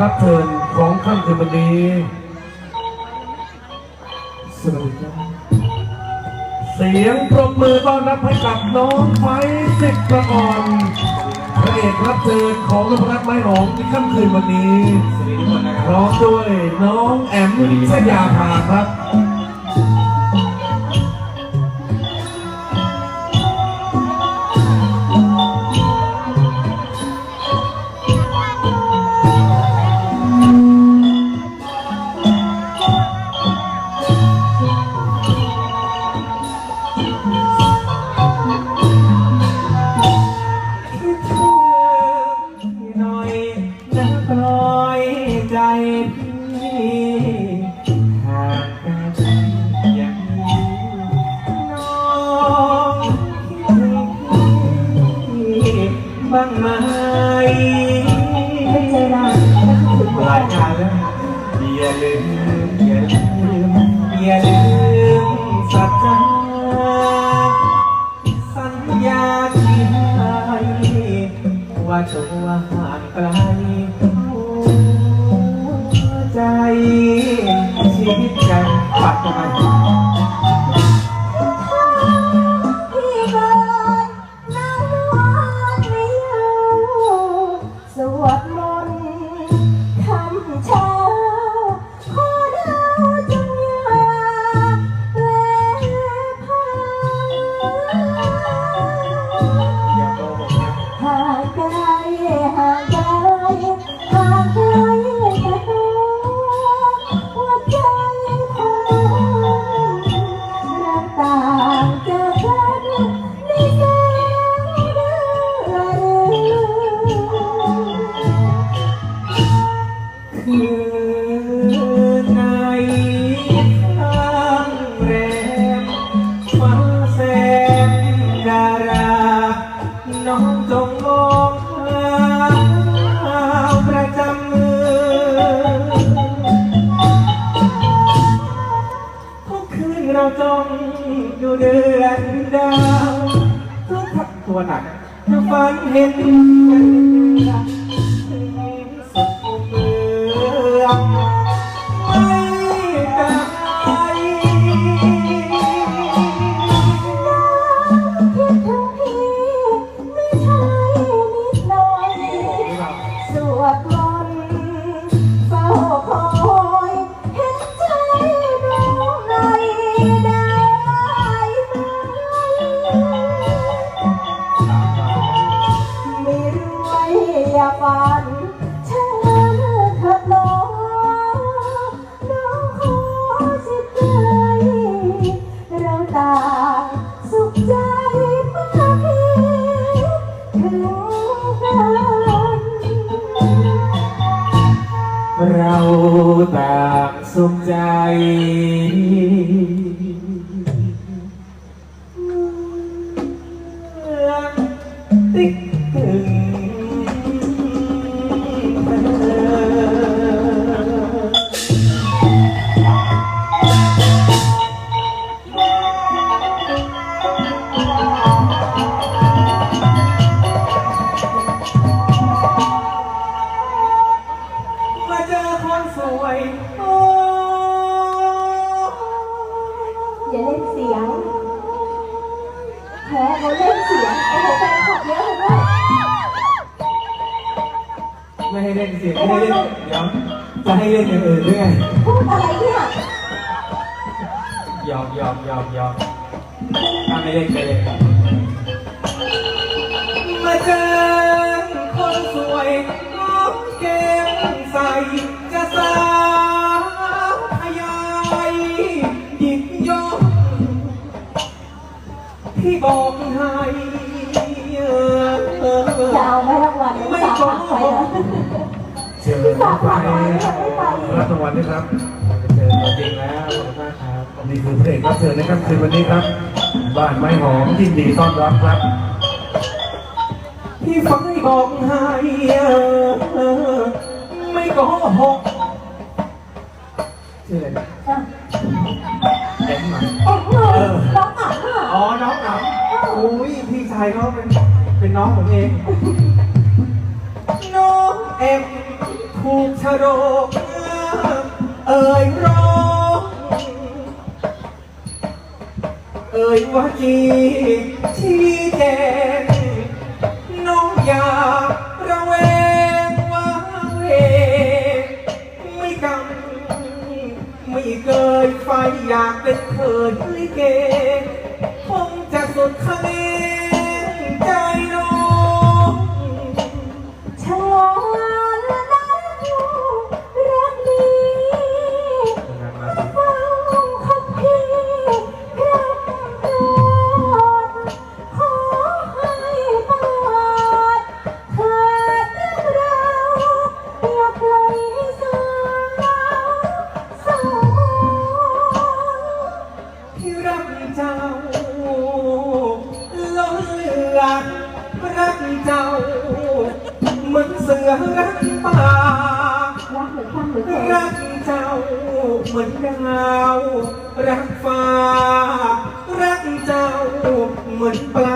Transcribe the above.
รับเชิญของค่ำคืนวันนี้สวัสดีครับเสียงปรบมือต้อนรับให้กับน้องไม้สิบประกอนพระเอกรับเชิญของนพรัตน์ไม้หอมในค่ำคืนวันนี้พร้อมด้วยน้องแอมชยาภาครับ คิดถึงหน่อยนะปล่อยใจพี่หากันอย่างนี้น้องคิดถึงพี่บ้างไหมไม่เจอเราหลายงานแล้วอย่าลืมอย่าลืมอย่าลืมสัจจาสั ว่าตัวห่างไกลหัวใจชีวิตกันปัดกัน จ้องดูเดือนดาวทุกทักตัวหนักจะฝันเห็นกัน สุขใจติ๊กตึง ให้เล่นเสียงไม่ให้เล่นเดี๋ยวจะให้เล่นอย่างอื่นด้วยไงพูดอะไรเนี่ยยอมยอมยอมยอมถ้าไม่เล่นไปเลยมาเจอคนสวยน้องเกมใสจะสาวทยายหยิบยกพี่บอกให้เออเออจะเอาไหมรางวัลไม่สามไปแล้ วเชิญน้อไม้รับรางวัลด้ครับเจอตัวจริงแล้วขอบคุณมากครับนี่คือพระเอกรับเชิญในค่ำคืนวันนี้ครับ บ้านไม้หอมยินดีต้อนรับครับพี่ฟังให้บอกให้เออไม่โกหกชื่ออะไรนะเอ็มมาโอ้โหร้องอะอ๋อ น้องหนำอุ้ยพี่ชายเขาเป็นเป็นน้องผมเองน้องเอ็ม โรกเอ่ยร้องเอ่ยว่าจีชี้แจงน้องอยากระแวงว่าเวไม่กังไม่เกยไฟอยากเป็นเขินลิเกคงจะสุดคะแนน รักป่ารักเหมือนกันเหมือนกันรักเจ้าเหมือนดาวรักฟ้า รักเจ้าเหมือนปลา